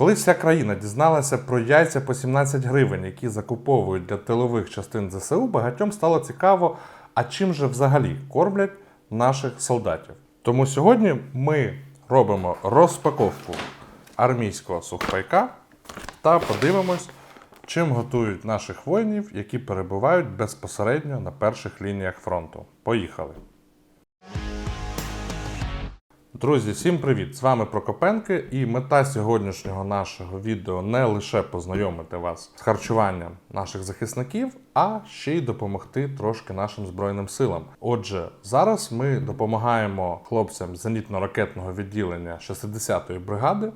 Коли вся країна дізналася про яйця по 17 гривень, які закуповують для тилових частин ЗСУ, багатьом стало цікаво, а чим же взагалі кормлять наших солдатів. Тому сьогодні ми робимо розпаковку армійського сухпайка та подивимось, чим готують наших воїнів, які перебувають безпосередньо на перших лініях фронту. Поїхали! Друзі, всім привіт! З вами Прокопенки, і мета сьогоднішнього нашого відео не лише познайомити вас з харчуванням наших захисників, а ще й допомогти трошки нашим збройним силам. Отже, зараз ми допомагаємо хлопцям зенітно-ракетного відділення 60-ї бригади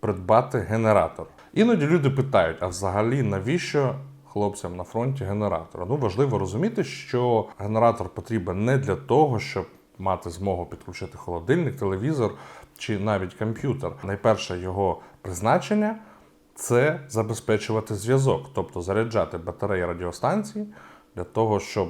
придбати генератор. Іноді люди питають: а взагалі навіщо хлопцям на фронті генератора? Ну важливо розуміти, що генератор потрібен не для того, щоб мати змогу підключити холодильник, телевізор чи навіть комп'ютер. Найперше його призначення це забезпечувати зв'язок, тобто заряджати батареї радіостанції для того, щоб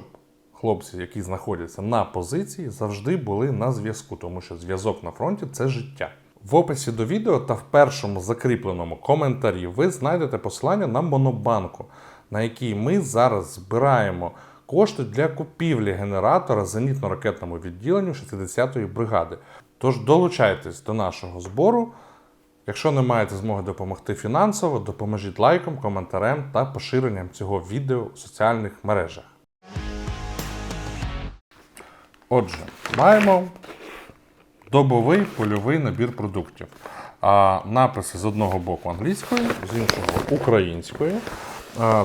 хлопці, які знаходяться на позиції, завжди були на зв'язку, тому що зв'язок на фронті це життя. В описі до відео та в першому закріпленому коментарі ви знайдете посилання на монобанку, на якій ми зараз збираємо кошти для купівлі генератора зенітно-ракетному відділенню 60-ї бригади. Тож долучайтесь до нашого збору. Якщо не маєте змоги допомогти фінансово, допоможіть лайком, коментарем та поширенням цього відео в соціальних мережах. Отже, маємо добовий польовий набір продуктів. А написи з одного боку англійською, з іншого українською.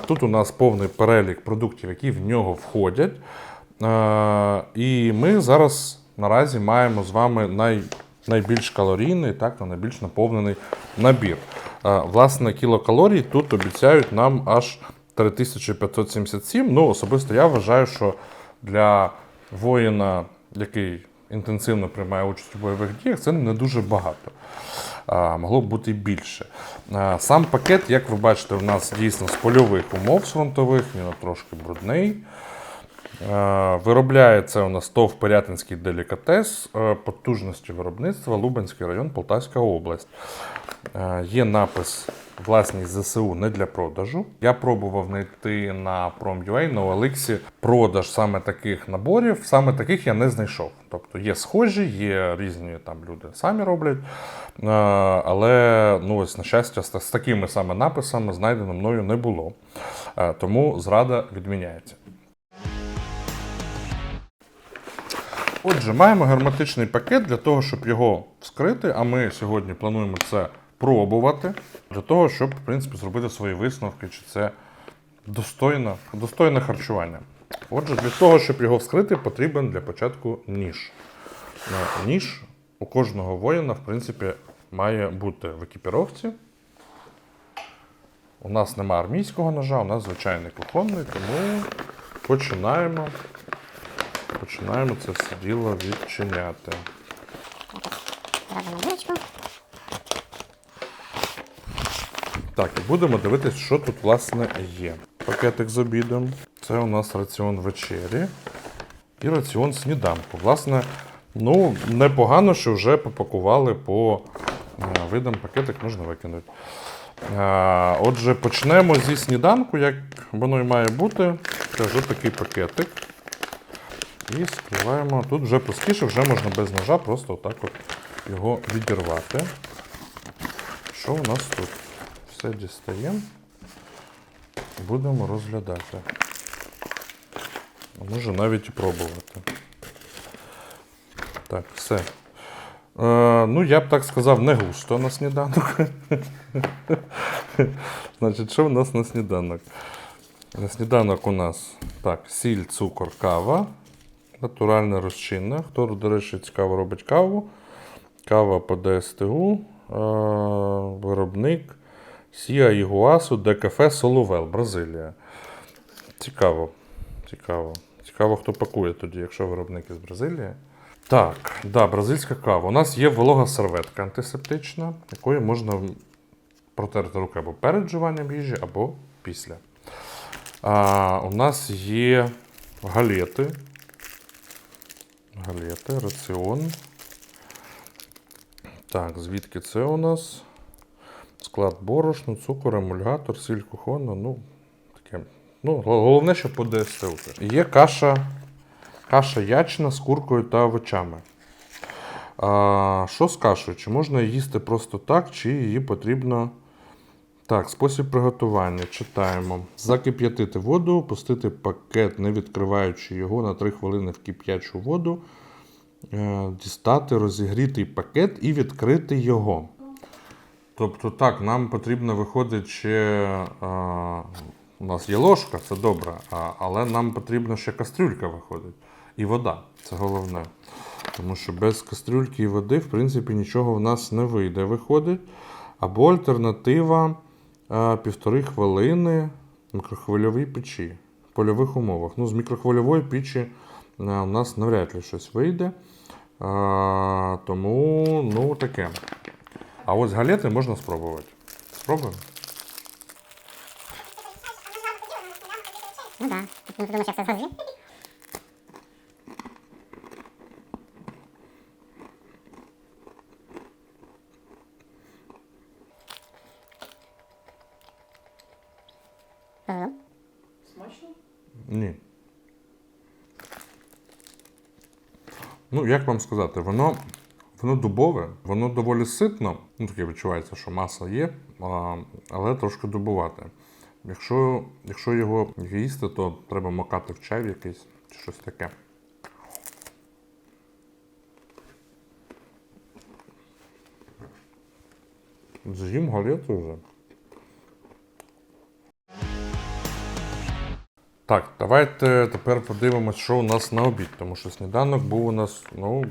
Тут у нас повний перелік продуктів, які в нього входять. І ми зараз наразі маємо з вами най, найбільш калорійний, так, найбільш наповнений набір. Власне, кілокалорій тут обіцяють нам аж 3577. Ну, особисто я вважаю, що для воїна, який інтенсивно приймає участь у бойових діях, це не дуже багато. Могло б бути більше. Сам пакет, як ви бачите, у нас дійсно з польових умов з фронтових, він трошки брудний. Виробляється у нас ТОВ Пирятинський делікатес, потужності виробництва Лубенський район, Полтавська область. Є напис власність ЗСУ не для продажу. Я пробував знайти на Prom.ua, на OLX продаж саме таких наборів. Саме таких я не знайшов. Тобто є схожі, є різні там люди самі роблять. Е, Але ну ось на щастя, з такими саме написами знайдено мною не було. Е, Тому зрада відміняється. Отже, маємо герметичний пакет для того, щоб його вскрити, а ми сьогодні плануємо це пробувати, для того, щоб, в принципі, зробити свої висновки, чи це достойне, достойне харчування. Отже, для того, щоб його вскрити, потрібен для початку ніж. Е, Ніж у кожного воїна, в принципі, має бути в екіпіровці. У нас нема армійського ножа, у нас звичайний кухонний, тому починаємо Починаємо це все діло відчиняти. Робимо дірочку. Так, будемо дивитися, що тут власне є. Пакетик з обідом. Це у нас раціон вечері і раціон сніданку. Власне, ну, непогано, що вже попакували по е, видам пакетик, можна викинути. Е, Отже, почнемо зі сніданку, як воно і має бути. Це такий пакетик. І скриваємо. Тут вже простіше, вже можна без ножа просто отак от його відірвати. Що у нас тут? Все дістаємо. Будемо розглядати. Може навіть і пробувати. Так, все. Е, ну, я б так сказав, не густо на сніданок. Значить, що у нас на сніданок? На сніданок у нас так, сіль, цукор, кава. Натуральна розчинна. Хто, до речі, цікаво робить каву. Кава по ДСТУ. е, Виробник Сіа Ігуасу, Декафе Соловел, Бразилія. Цікаво. Цікаво. Цікаво, хто пакує тоді, якщо виробник із Бразилії. Так, да, бразильська кава. У нас є волога серветка антисептична, якою можна протерти руки або перед вживанням їжі, або після. А, у нас є галети. Галети, раціон. Так, звідки це у нас? Склад борошно, цукор, емульгатор, сіль кухонна, ну, таке. Ну, головне, що по ДСТУ. Є каша, каша ячна з куркою та овочами. А, що з кашею? Чи можна їсти просто так, чи її потрібно. Так, спосіб приготування. Читаємо. Закип'ятити воду, пустити пакет, не відкриваючи його на 3 хвилини в кип'ячу воду. Е, Дістати розігрітий пакет і відкрити його. Тобто, так, нам потрібно виходить ще. А, у нас є ложка, це добре, а, але нам потрібно ще кастрюлька виходить. І вода, це головне. Тому що без кастрюльки і води, в принципі, нічого в нас не вийде, виходить. Або альтернатива а, півтори хвилини мікрохвильовій печі в польових умовах. Ну, з мікрохвильової печі а, у нас навряд ли щось вийде. А, тому, ну, таке. А ось галети можна спробувати. Спробуємо? Ну да. Тут не думаєш, як це згодzi? Смачно? Ні. Ну, як вам сказати, воно, воно дубове, воно доволі ситно. Ну, таке відчувається, що маса є, але трошки дубувате. Якщо, якщо його їсти, то треба макати в чай якийсь чи щось таке. З'їм галету вже. Так, давайте тепер подивимось, що у нас на обід, тому що сніданок був у нас, ну.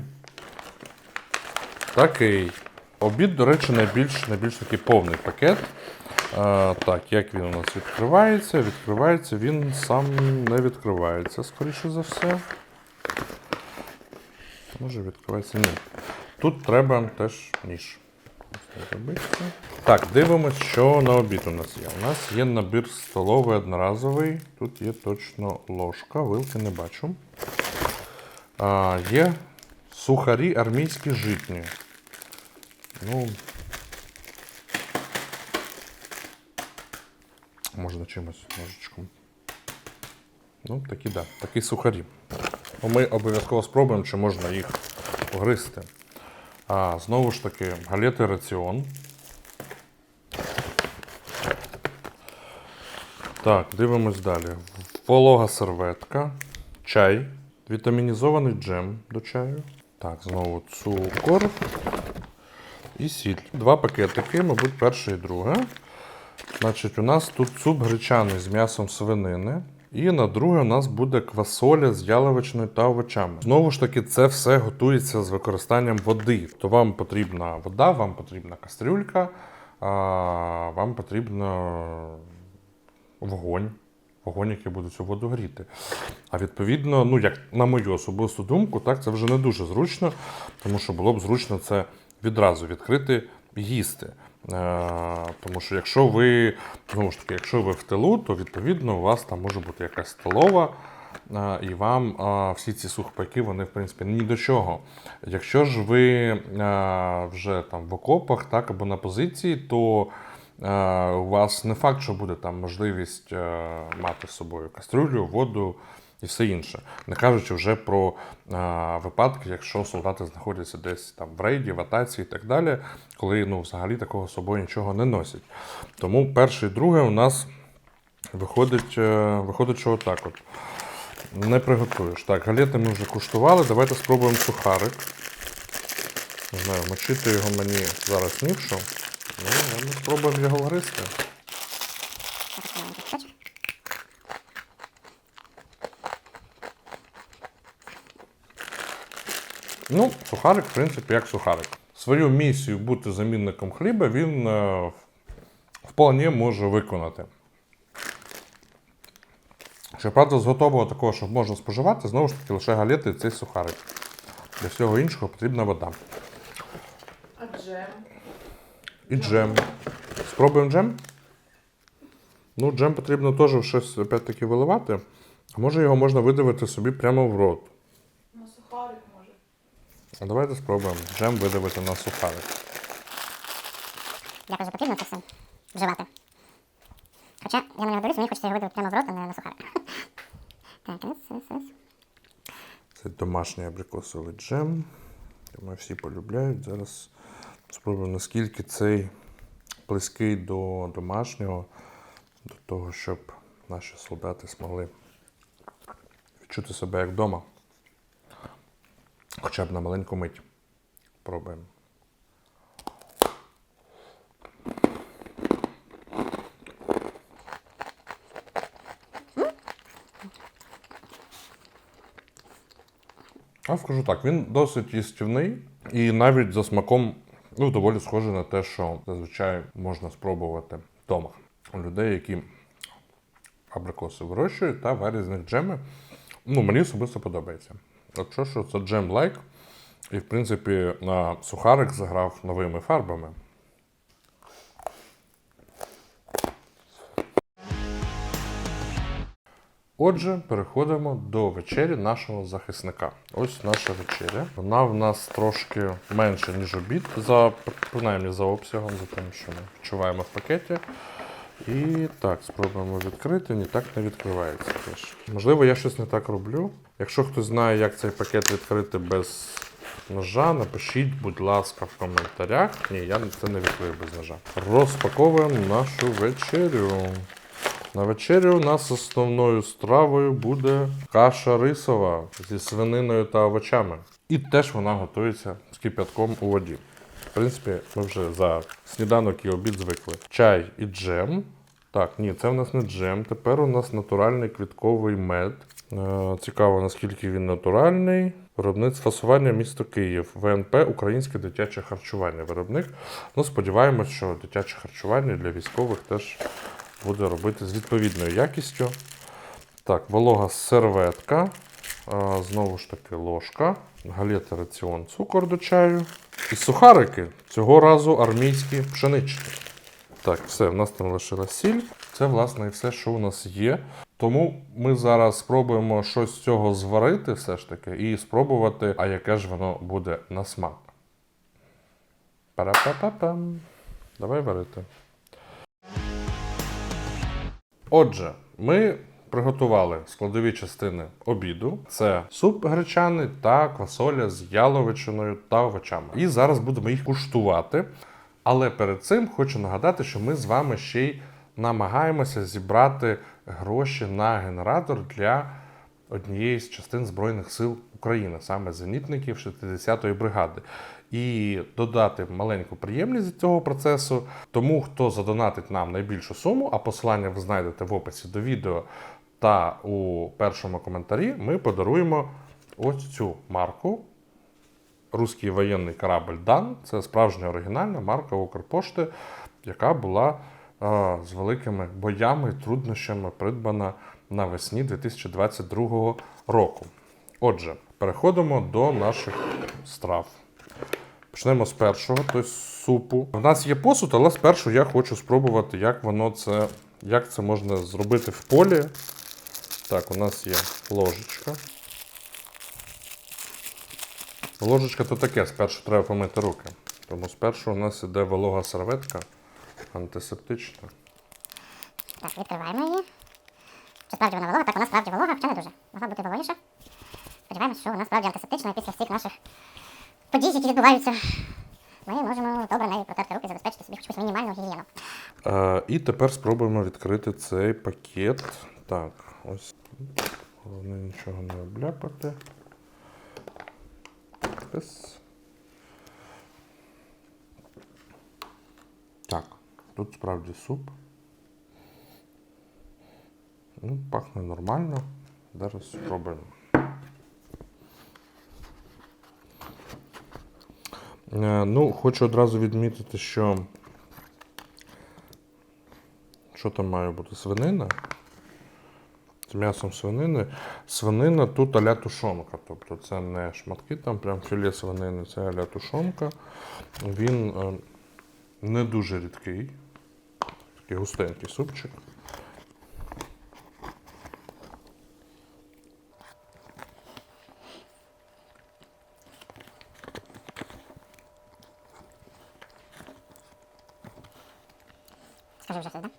Такий. Обід, до речі, найбільш, найбільш такий повний пакет. А, так, як він у нас відкривається? Відкривається, він сам не відкривається, скоріше за все. Може відкривається? Ні. Тут треба теж ніж. Так. Дивимось, що на обід у нас є. У нас є набір столовий одноразовий. Тут є точно ложка, вилки не бачу. А, є сухарі армійські житні. Ну. Можна чимось ножичком. Ну, такі, да, такі сухарі. Ми обов'язково спробуємо, чи можна їх погризти. А, знову ж таки, галети раціон. Так, дивимось далі. Волога серветка, чай, вітамінізований джем до чаю. Так, знову цукор і сіль. Два пакетики, мабуть, перше і друге. Значить, у нас тут суп гречаний з м'ясом свинини. І на друге у нас буде квасоля з яловичною та овочами. Знову ж таки, це все готується з використанням води. То вам потрібна вода, вам потрібна кастрюлька, а, вам потрібно вогонь. Вогонь, який буде цю воду гріти. А відповідно, ну як на мою особисту думку, так це вже не дуже зручно, тому що було б зручно це відразу відкрити і їсти. Е, тому що якщо ви, знову ж таки, якщо ви в тилу, то відповідно у вас там може бути якась столова, е, і вам е, всі ці сухпайки, вони в принципі ні до чого. Якщо ж ви вже там в окопах, так або на позиції, то у вас не факт, що буде там можливість е, мати з собою кастрюлю, воду і все інше. Не кажучи вже про е, випадки, якщо солдати знаходяться десь там в рейді, в атаці і так далі, коли ну, взагалі такого з собою нічого не носять. Тому перше і друге у нас виходить, е, виходить що отак от. Не приготуєш. Так, галети ми вже куштували. Давайте спробуємо сухарик. Не знаю, мочити його мені зараз ні в що. Ну, ми спробуємо його кусочок. Ну, сухарик, в принципі, як сухарик. Свою місію бути замінником хліба він е, вполне може виконати. Щоправда, з готового такого, що можна споживати, знову ж таки, лише галети і цей сухарик. Для всього іншого потрібна вода. А джем? І джем. Спробуємо джем. Ну, джем потрібно теж в щось опять-таки виливати. А може його можна видавити собі прямо в рот. На сухарик може. А давайте спробуємо джем видавити на сухарик. Якось же потрібно це все вживати. Хоча я на нього дивлюсь, мені хочеться його видати прямо в рот, а не на сухарик. Так, раз, раз, раз. Це домашній абрикосовий джем. Думаю, всі полюбляють. Зараз спробуємо, наскільки цей близький до домашнього, до того, щоб наші солдати змогли відчути себе як вдома. Хоча б на маленьку мить. Пробуємо. Я скажу так, він досить їстівний і навіть за смаком ну, доволі схоже на те, що зазвичай можна спробувати вдома. У людей, які абрикоси вирощують та варять джеми. Ну, мені особисто подобається. Якщо що, це джем лайк. І, в принципі, на сухарик заграв новими фарбами. Отже, переходимо до вечері нашого захисника. Ось наша вечеря. Вона в нас трошки менше, ніж обід, за принаймні за обсягом, за тим, що ми відчуваємо в пакеті. І так, спробуємо відкрити. Ні, так не відкривається теж. Можливо, я щось не так роблю. Якщо хтось знає, як цей пакет відкрити без ножа, напишіть, будь ласка, в коментарях. Ні, я це не відкрию без ножа. Розпаковуємо нашу вечерю. На вечерю у нас основною стравою буде каша рисова зі свининою та овочами. І теж вона готується з кип'ятком у воді. В принципі, ми вже за сніданок і обід звикли. Чай і джем. Так, ні, це в нас не джем. Тепер у нас натуральний квітковий мед. Е, Цікаво, наскільки він натуральний. Виробництво фасування місто Київ, ВНП Українське дитяче харчування. Виробник. Ну, сподіваємось, що дитяче харчування для військових теж буде робити з відповідною якістю. Так, волога серветка. Знову ж таки, ложка. Галета раціон цукор до чаю. І сухарики. Цього разу армійські пшеничні. Так, все, в нас там лишилась сіль. Це, власне, і все, що у нас є. Тому ми зараз спробуємо щось з цього зварити, все ж таки, і спробувати, а яке ж воно буде на смак. Пара-па-па-пам. Давай варити. Отже, ми приготували складові частини обіду: це суп гречаний та квасоля з яловичиною та овочами. І зараз будемо їх куштувати. Але перед цим хочу нагадати, що ми з вами ще й намагаємося зібрати гроші на генератор для однієї з частин Збройних сил України, саме зенітників 60-ї бригади. І додати маленьку приємність з цього процесу. Тому, хто задонатить нам найбільшу суму, а посилання ви знайдете в описі до відео та у першому коментарі, ми подаруємо ось цю марку. Руський воєнний корабль Дан. Це справжня оригінальна марка Укрпошти, яка була е, з великими боями і труднощами придбана навесні 2022 року. Отже, переходимо до наших страв. Почнемо з першого, тобто з супу. У нас є посуд, але спершу я хочу спробувати, як воно це, як це можна зробити в полі. Так, у нас є ложечка. Ложечка то таке, спершу треба помити руки. Тому спершу у нас іде волога серветка антисептична. Так, відкриваємо її. Чи справді вона волога? Так, вона справді волога, хоча не дуже. Могла бути вологіша. Сподіваємось, що вона справді антисептична після всіх наших подій, які відбуваються. Ми можемо добре нею протерти руки, забезпечити собі хоч мінімальну гігієну. Е, і тепер спробуємо відкрити цей пакет. Так, ось. Головне нічого не обляпати. Раз. Так, тут справді суп. Ну, пахне нормально. Зараз спробуємо. Ну, хочу одразу відмітити, що що там має бути? Свинина? З м'ясом свинини. Свинина тут аля тушонка. Тобто це не шматки, там прям філе свинини, це аля тушонка. Він е, не дуже рідкий. Такий густенький супчик. Скажи вже щось, да?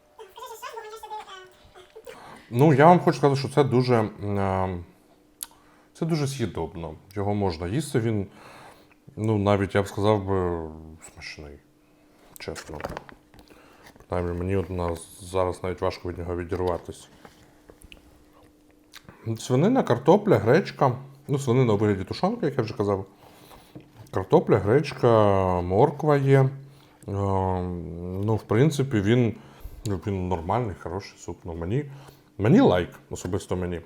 Ну, я вам хочу сказати, що це дуже. Це дуже з'їдобно. Його можна їсти. Він, ну, навіть я б сказав би, смачний. Чесно. Принаймні, мені от зараз навіть важко від нього відірватися. Свинина, картопля, гречка. Ну, свинина у вигляді тушонки, як я вже казав. Картопля, гречка, морква є. Е, Ну, в принципі, він, ну, він нормальний, хороший суп. Ну, мені, мені лайк, особисто мені. Е,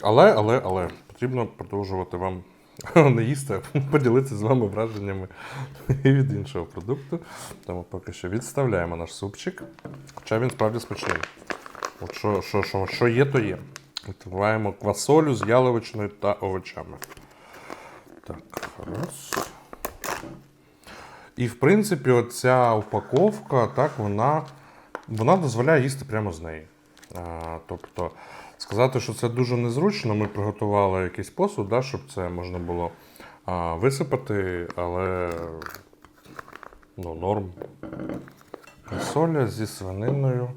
Але, але, але потрібно продовжувати вам не їсти, а поділитися з вами враженнями і від іншого продукту. Тому поки що відставляємо наш супчик. Хоча він справді смачний. От що, що, що, що є, то є. Відкриваємо квасолю з яловичиною та овочами. Так, раз. І в принципі, оця упаковка, так, вона, вона дозволяє їсти прямо з неї. А, тобто, сказати, що це дуже незручно, ми приготували якийсь посуд, да, щоб це можна було а, висипати, але ну, норм. Квасоля зі свининою,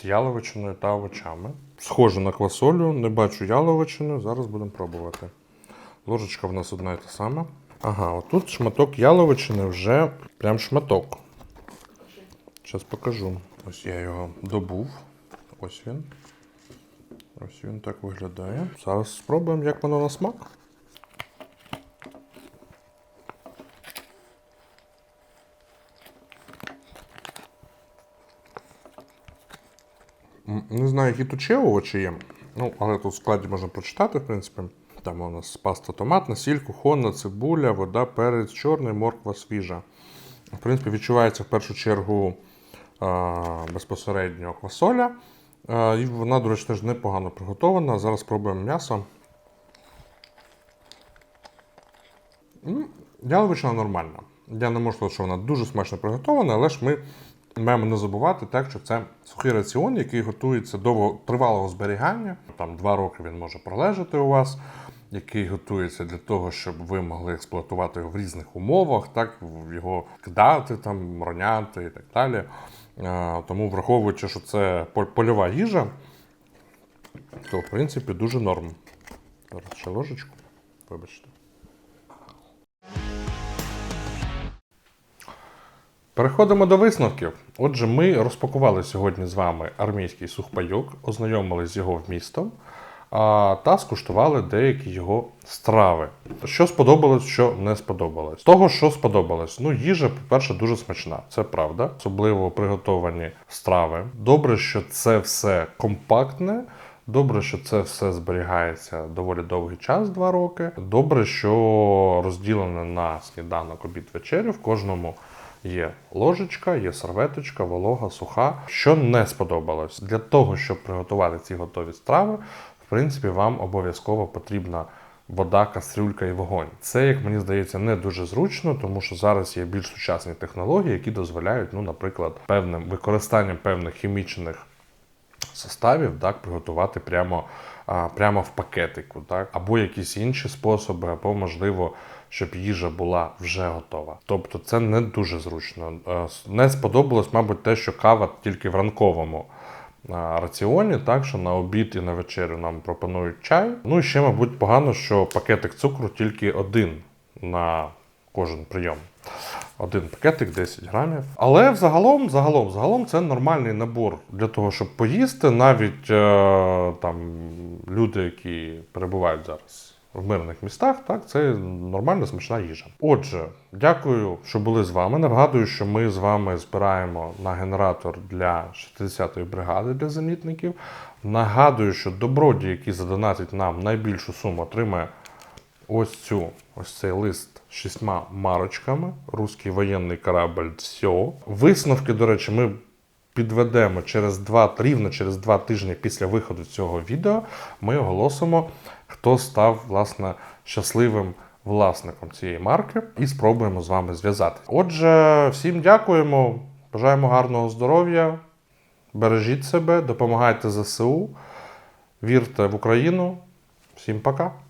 з яловичиною та овочами. Схоже на квасолю, не бачу яловичини, зараз будемо пробувати. Ложечка в нас одна і та сама. Ага, отут шматок яловичини вже прям шматок. Зараз покажу. Ось я його добув. Ось він. Ось він так виглядає. Зараз спробуємо, як воно на смак. Не знаю, які тут ще овочі є. Ну, але тут в складі можна прочитати, в принципі. Там у нас паста томатна, сіль, кухонна, цибуля, вода, перець, чорний, морква свіжа. В принципі, відчувається в першу чергу безпосередньо квасоля. І вона, до речі, теж непогано приготована. Зараз спробуємо м'ясо. Яловичина нормальна. Я не можу сказати, що вона дуже смачно приготована, але ж ми маємо не забувати, так, що це сухий раціон, який готується до тривалого зберігання. Там два роки він може пролежати у вас, який готується для того, щоб ви могли експлуатувати його в різних умовах, так, його кидати, там, роняти і так далі. Е, Тому, враховуючи, що це польова їжа, то в принципі дуже норм. Зараз ще ложечку. Вибачте. Переходимо до висновків. Отже, ми розпакували сьогодні з вами армійський сухпайок, ознайомилися з його вмістом та скуштували деякі його страви. Що сподобалось, що не сподобалось. Того, що сподобалось, ну їжа, по-перше, дуже смачна, це правда, особливо приготовані страви. Добре, що це все компактне. Добре, що це все зберігається доволі довгий час, два роки. Добре, що розділене на сніданок, обід, вечерю. В кожному є ложечка, є серветочка, волога, суха. Що не сподобалось, для того, щоб приготувати ці готові страви, в принципі, вам обов'язково потрібна вода, кастрюлька і вогонь. Це, як мені здається, не дуже зручно, тому що зараз є більш сучасні технології, які дозволяють, ну, наприклад, певним використанням певних хімічних составів так, приготувати прямо, а, прямо в пакетику, так, або якісь інші способи, або, можливо, щоб їжа була вже готова. Тобто це не дуже зручно. Е, Не сподобалось, мабуть, те, що кава тільки в ранковому раціоні, так що на обід і на вечерю нам пропонують чай. Ну і ще, мабуть, погано, що пакетик цукру тільки один на кожен прийом. Один пакетик 10 грамів. Але взагалом, загалом, загалом це нормальний набор для того, щоб поїсти. Навіть е, там люди, які перебувають зараз в мирних містах, так, це нормальна смачна їжа. Отже, дякую, що були з вами. Нагадую, що ми з вами збираємо на генератор для 60-ї бригади для зенітників. Нагадую, що добродій, який задонатить нам найбільшу суму, отримає ось цю, ось цей лист шістьма марочками. Руський воєнний корабль «Все». Висновки, до речі, ми підведемо через два, рівно через два тижні після виходу цього відео. Ми оголосимо, хто став власне щасливим власником цієї марки, і спробуємо з вами зв'язати. Отже, всім дякуємо, бажаємо гарного здоров'я, бережіть себе, допомагайте ЗСУ, вірте в Україну. Всім пока!